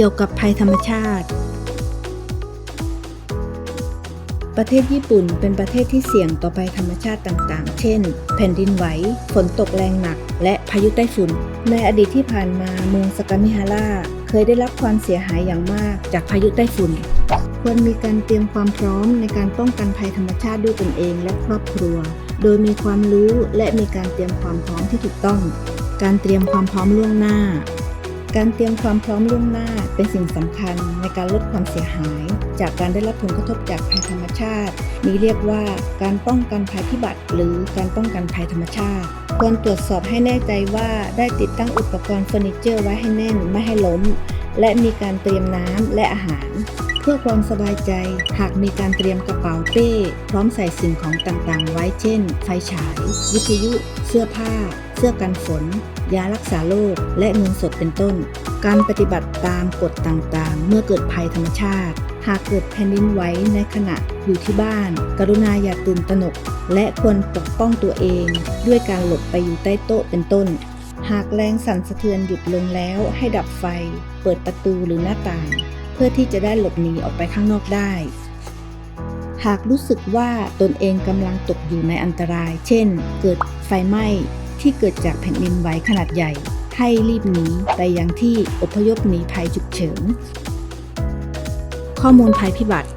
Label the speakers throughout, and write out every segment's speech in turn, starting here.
Speaker 1: เกี่ยวกับภัยธรรมชาติ ประเทศญี่ปุ่นเป็นประเทศที่เสี่ยงต่อภัยธรรมชาติต่างๆ เช่น แผ่นดินไหว ฝนตกแรงหนัก และพายุไต้ฝุ่น ในอดีตที่ผ่านมาเมืองสกามิฮาร่าเคยได้รับความเสียหายอย่างมากจากพายุไต้ฝุ่น ควรมีการเตรียมความพร้อมในการป้องกันภัยธรรมชาติด้วยตนเองและครอบครัว โดยมีความรู้และมีการเตรียมความพร้อมที่ถูกต้อง การเตรียมความพร้อมล่วงหน้า การเตรียมความพร้อมล่วงหน้าเป็นสิ่งสำคัญในการลดความเสียหาย จากการได้รับผลกระทบจากภัยธรรมชาติ นี้เรียกว่าการป้องกันภัยพิบัติหรือการป้องกันภัยธรรมชาติ ควรตรวจสอบให้แน่ใจว่าได้ติดตั้งอุปกรณ์เฟอร์นิเจอร์ไว้ให้แน่นไม่ให้ล้ม และมีการเตรียมน้ำและอาหาร เพื่อความสบายใจหากมีการเตรียมกระเป๋าเป้พร้อมใส่สิ่งของต่างๆ ไว้เช่น ไฟฉาย วิทยุ เสื้อผ้า เสื้อกันฝน ยารักษาโรคและเงินสดเป็นต้น การปฏิบัติตามกฎต่างๆ เมื่อเกิดภัยธรรมชาติ หากเกิดแผ่นดินไหวในขณะอยู่ที่บ้าน กรุณาอย่าตื่นตระหนก และควรปกป้องตัวเอง ด้วยการหลบไปอยู่ใต้โต๊ะเป็นต้น หากแรงสั่นสะเทือนหยุดลงแล้วให้ดับไฟ เปิดประตูหรือหน้าต่าง เพื่อที่จะได้หลบหนีออกไปข้างนอกได้ หากรู้สึกว่าตนเองกำลังตกอยู่ในอันตราย เช่น เกิดไฟไหม้ที่เกิดจากแผ่นดินไหวขนาดใหญ่ ให้รีบหนีไปยังที่อพยพหนีภัยฉุกเฉินข้อมูลภัยพิบัติ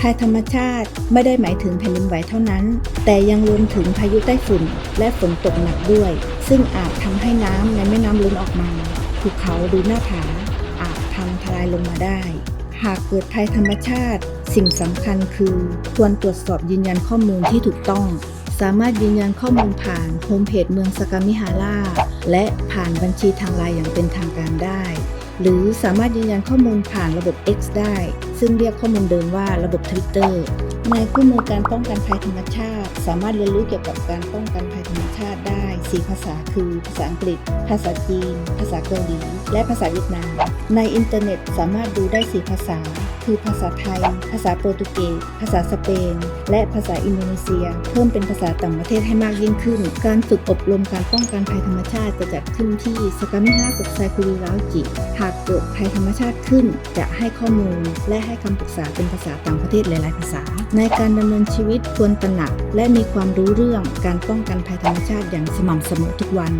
Speaker 1: ภัยธรรมชาติไม่ได้หมายถึงแผ่นดินไหวเท่านั้น แต่ยังรวมถึงพายุไต้ฝุ่นและฝนตกหนักด้วย ซึ่งอาจทำให้น้ำในแม่น้ำล้นออกมาภูเขาหรือหน้าผาอาจพังทลายลงมาได้ หากเกิดภัยธรรมชาติ สิ่งสำคัญคือ ควรตรวจสอบยืนยันข้อมูลที่ถูกต้อง สามารถยืนยันข้อมูลผ่านโฮมเพจเมืองสกามิฮาร่าและผ่านบัญชีทางไลน์อย่างเป็นทางการได้ หรือสามารถยืนยันข้อมูลผ่านระบบ X ได้ ซึ่งเรียกข้อมูลเดิมว่าระบบ Twitter ในคู่มือการป้องกันภัยธรรมชาติ สามารถเรียนรู้เกี่ยวกับการป้องกันภัยธรรมชาติได้ 4 ภาษาคือ ภาษาอังกฤษ ภาษาจีน ภาษาเกาหลี และภาษาเวียดนาม ในอินเทอร์เน็ตสามารถดูได้ 4 ภาษา คือภาษาไทย ภาษาโปรตุเกส ภาษาสเปน และภาษาอินโดนีเซีย เพิ่มเป็นภาษาต่างประเทศให้มากยิ่งขึ้น การฝึกอบรมการป้องกันภัยธรรมชาติจะจัดขึ้นที่สกามิฮากกไซคุริราจิ หากเกิดภัยธรรมชาติขึ้น จะให้ข้อมูล และให้คำปรึกษาเป็นภาษาต่างประเทศหลาย ๆ ภาษา ในการดำเนินชีวิตควรตระหนัก และมีความรู้เรื่องการป้องกันภัยธรรมชาติอย่างสม่ำเสมอทุกวัน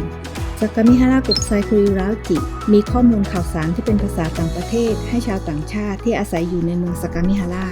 Speaker 1: สกามิฮารากกไซคุริราจิ มีข้อมูลข่าวสารที่เป็นภาษาต่างประเทศ ให้ชาวต่างชาติที่อาศัยอยู่ในเมืองสกามิฮารา